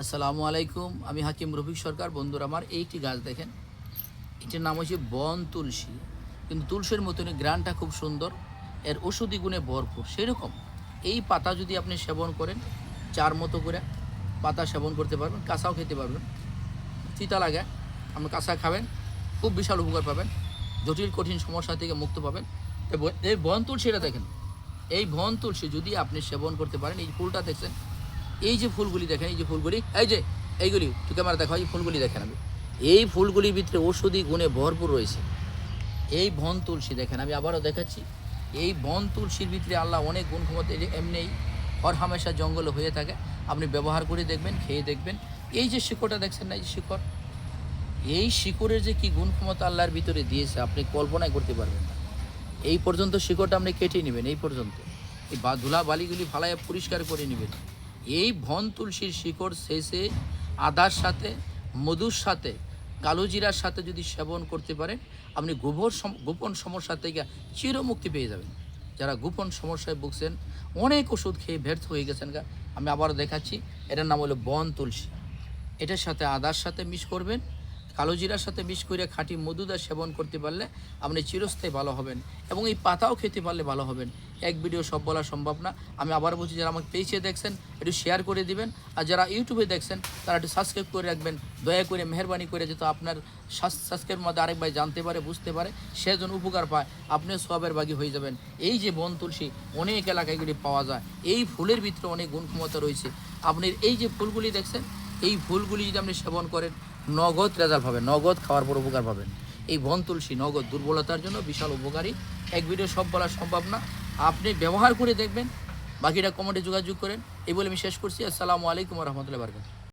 আসসালামু আলাইকুম, আমি হাকিম রফিক সরকার। বন্ধুরা, আমার এইটি গাছ দেখেন। এটির নাম হচ্ছে বন তুলসী। কিন্তু তুলসীর মতন গ্রানটা খুব সুন্দর, এর ওষুধি গুণে ভরপুর। সেরকম এই পাতা যদি আপনি সেবন করেন, চার মতো করে পাতা সেবন করতে পারবেন, কাঁচাও খেতে পারবেন। চিতা লাগে, আপনি কাঁচা খাবেন, খুব বিশাল উপকার পাবেন, জটিল, কঠিন সমস্যা থেকে মুক্ত পাবেন। এই বন তুলসীটা দেখেন, এই বন তুলসী যদি আপনি সেবন করতে পারেন, এই ফুলটা দেখছেন এই যে ফুলগুলি দেখেন, এই যে ফুলগুলি, এই যে এইগুলি একটু ক্যামেরা দেখো এই ফুলগুলি দেখেন আমি। এই ফুলগুলির ভিতরে ঔষধি গুণে ভরপুর রয়েছে। এই বন তুলসী দেখেন, আমি আবারও দেখাচ্ছি। এই বন তুলসীর ভিতরে আল্লাহ অনেক গুণ ক্ষমতা এমনিই হর হামেশা জঙ্গলে হয়ে থাকে। আপনি ব্যবহার করে দেখবেন, খেয়ে দেখবেন। এই যে শিকড়টা দেখছেন না, এই শিকড়? এই শিকড়ের যে কি গুণ ক্ষমতা আল্লাহর ভিতরে দিয়েছে, আপনি কল্পনাই করতে পারবেন না। এই পর্যন্ত শিকড়টা আপনি কেটে নেবেন, এই পর্যন্ত। এই বা ধুলা বালিগুলি ফালায় পরিষ্কার করে নেবেন। এই ভন তুলসীর শিকড় শেষে আদার সাথে, মধুর সাথে কালোজিরার সাথে যদি সেবন করতে পারেন, আপনি গোবর গোপন সমস্যা থেকে চিরমুক্তি পেয়ে যাবেন। যারা গোপন সমস্যায় ভুগছেন, অনেক ওষুধ খেয়ে ব্যর্থ হয়ে গেছেন গা। আমি আবারও দেখাচ্ছি, এটার নাম হলো বন তুলসী। এটার সাথে আদার সাথে মিশ করবেন কালো জিরার সাথে মিশ করে খাঁটি মধুদা সেবন করতে পারলে আপনি চিরস্থায়ী ভালো হবেন এবং এই পাতাও খেতে পারলে ভালো হবেন। এক ভিডিও সব বলা সম্ভব না। আমি আবার বলছি, যারা আমাকে পেয়েছে দেখছেন, একটু শেয়ার করে দিবেন। আর যারা ইউটিউবে দেখছেন, তারা একটু সাবস্ক্রাইব করে রাখবেন। দয়া করে মেহরবানি করে যেহেতু আপনার সাবস্ক্রাইবের মধ্যে আরেক ভাই জানতে পারে, বুঝতে পারে, সে যেন উপকার পায়, আপনিও সবের বাগি হয়ে যাবেন। এই যে বন তুলসী, অনেক এলাকায় এগুলি পাওয়া যায়। এই ফুলের ভিতরে অনেক গুণ ক্ষমতা রয়েছে। আপনি এই যে ফুলগুলি দেখছেন, এই ফুলগুলি যদি আপনি সেবন করেন নগদ রেজাল্ট পাবেন, নগদ খাওয়ার পর উপকার পাবেন। এই বন তুলসী নগদ দুর্বলতার জন্য বিশাল উপকারী। এক ভিডিও সব বলা সম্ভব না। আপনি ব্যবহার করে দেখবেন বাকিটা কমেন্টে যোগাযোগ করেন। এই বলে আমি শেষ করছি। আসসালামু আলাইকুম রহমতুল্লাহ বারকাত